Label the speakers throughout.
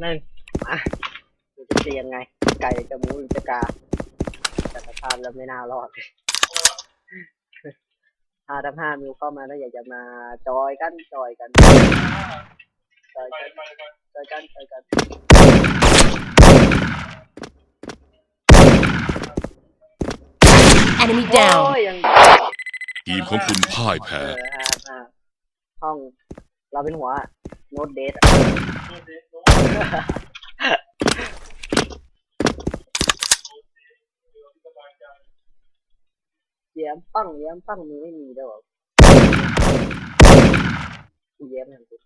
Speaker 1: หนึ่งมาดูจะเตียนไง ไก่จะหมูหรือจะกาแต่สภาพแล้วไม่น่ารอดห้าทับห้ามิวเข้ามาแล้วอยากจะมาจอยกันจอยกันจอยกันจอยกันจอยกัน
Speaker 2: Enemy
Speaker 1: โอ้
Speaker 2: down.
Speaker 1: ยยัง
Speaker 3: ทีมของคุณพ่ายแพ้
Speaker 1: เออห้าห้าห้องเราเป็นหัวโน้ตเดท เยี่ยมปั้งเยี่ยมปั้งมีไม่มีด้วยเหรอเย้มอย่างกู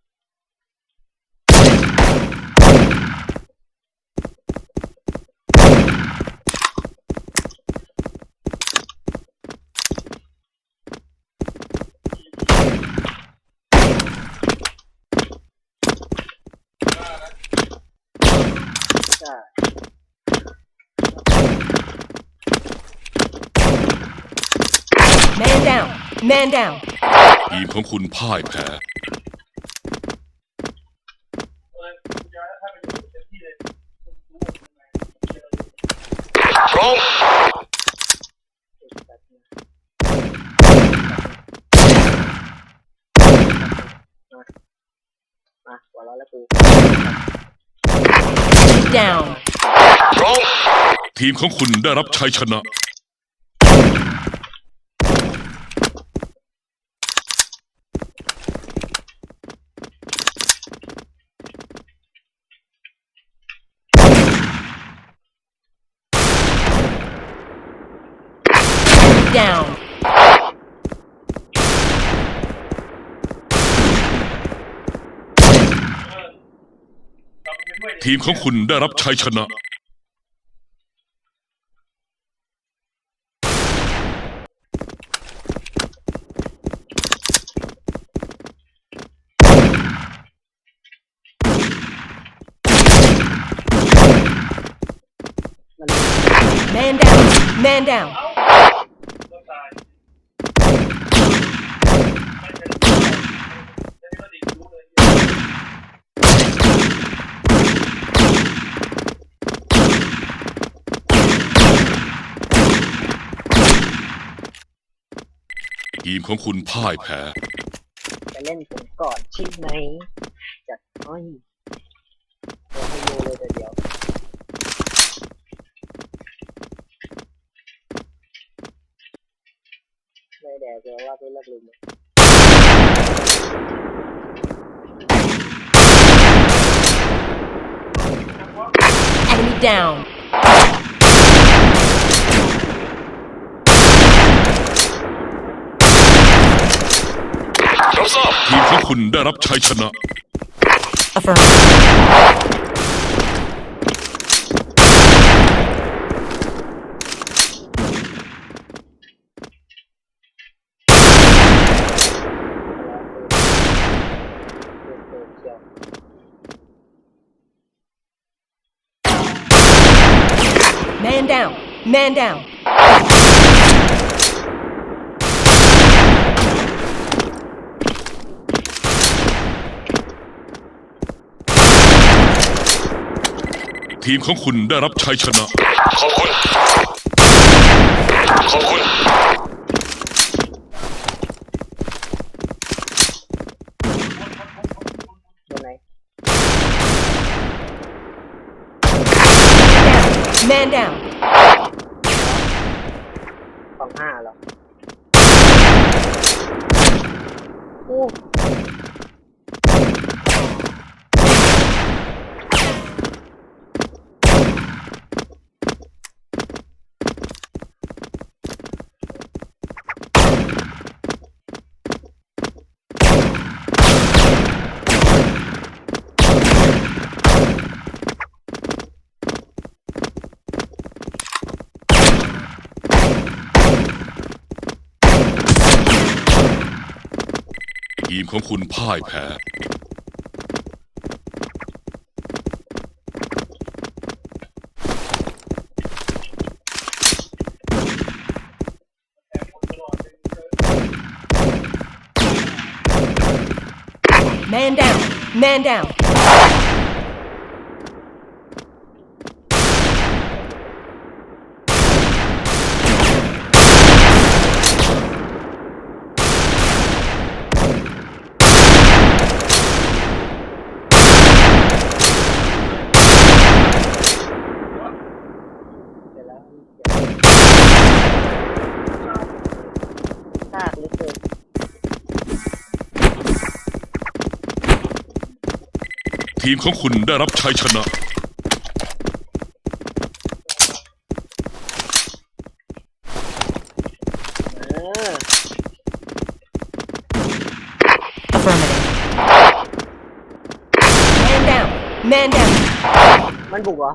Speaker 1: ใช่
Speaker 2: Man down. Man down.
Speaker 3: ทีมของคุณพ่ายแพ้พร้อม
Speaker 1: เอกแบบนี้มามาหัวเราะแล้วกู
Speaker 2: Down.
Speaker 3: พร้อมทีมของคุณได้รับชัยชนะ
Speaker 2: Down.
Speaker 3: ทีมของคุณได้รับชัยชนะ
Speaker 1: มัน
Speaker 2: Man down. Man down.
Speaker 3: ทีมของคุณพ่ายแพ้
Speaker 1: จะเล่นผมก่อนใช่ไหมจัดอ้อยโอ้ให้โยเลยแต่เดียวไม่แดกเลยว่าไม่เลิกลืมเลย
Speaker 2: Enemy down.
Speaker 3: ทราบทีมของคุณได้รับชัยชนะ
Speaker 2: Affirm. Man down. Man down.
Speaker 3: ทีมของคุณได้รับชัยชนะ ขอบคุณ ขอบคุณ
Speaker 1: โดนไหน
Speaker 2: Man down.
Speaker 1: สองห้าเหรอโอ้
Speaker 3: ทีมของคุณพ่ายแพ้
Speaker 2: Man down. Man down.
Speaker 3: ทีมของคุณได้รับชัยชนะ
Speaker 1: เออ
Speaker 2: Affirmative. Man down. Man down.
Speaker 1: มันบุกเหรอ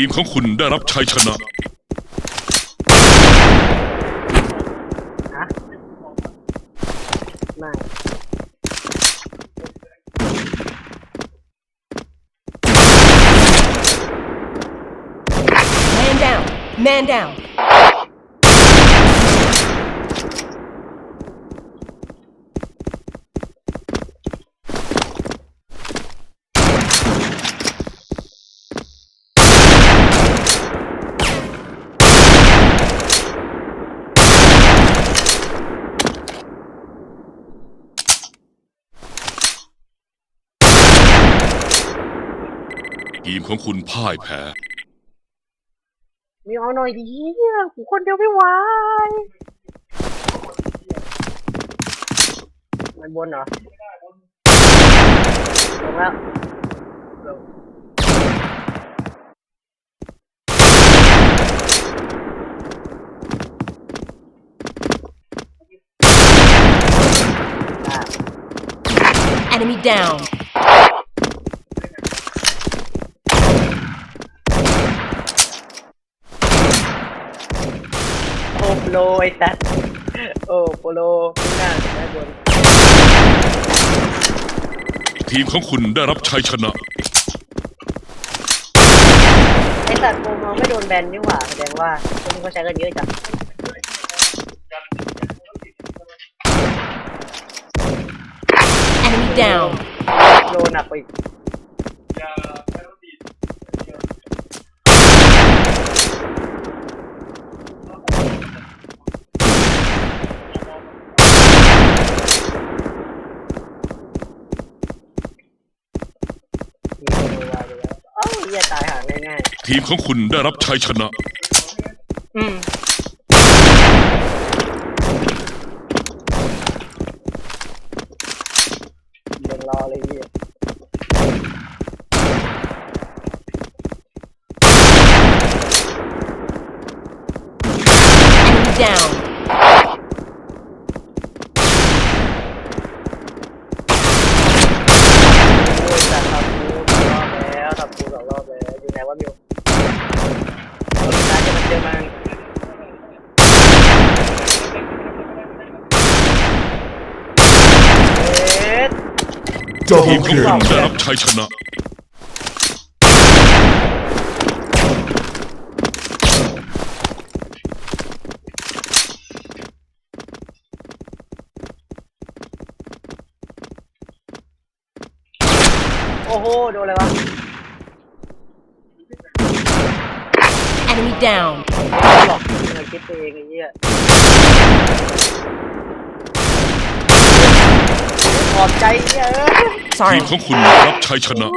Speaker 3: ทีมของคุณได้รับชัยชนะ
Speaker 1: ไม่
Speaker 2: Man down. Man down.
Speaker 3: ทีมของคุณพ่ายแพ้
Speaker 1: มีเอาหน่อยดีเนี่ยกูคนเดียวไม่ไหวมันบนเหรอลงแล้วลงอะ
Speaker 2: Enemy down.
Speaker 1: โอ้โปรไอ้สัสโอ้โปโลข้างหน้าด้านบน
Speaker 3: ทีมของคุณได้รับชัยชนะ
Speaker 1: ไอ้สัตว์โปรมองไม่โดนแบนนี่หว่าแสดงว่าคนนี้เขาใช้กันเยอะจัง
Speaker 2: Enemy down.
Speaker 1: โลหนักไปอีกมีโลวาไปแล้วเอ้าเหี้ยตายห่างง่าย
Speaker 3: ทีมของคุณได้รับชัยชนะ
Speaker 1: อืมเดินรอเลยเหี้ย
Speaker 2: Enemy down.
Speaker 1: โอ้ยจัดทับกูสองรอบแล้วทับกูสองรอบแล้วอยู่ไหนวะมิวเอาสุดท้ายจะมาเจอมันเอ็ด
Speaker 3: ทีมของคุณได้รับชัยชนะ
Speaker 1: โอ้โห โดนอะไรวะ
Speaker 2: Enemy down.
Speaker 1: หลอกมันคิดไปเองไอ้เหี้ย อบใจเหี้ยเอ้ย
Speaker 3: ทีมของคุณได้รับชัยชนะ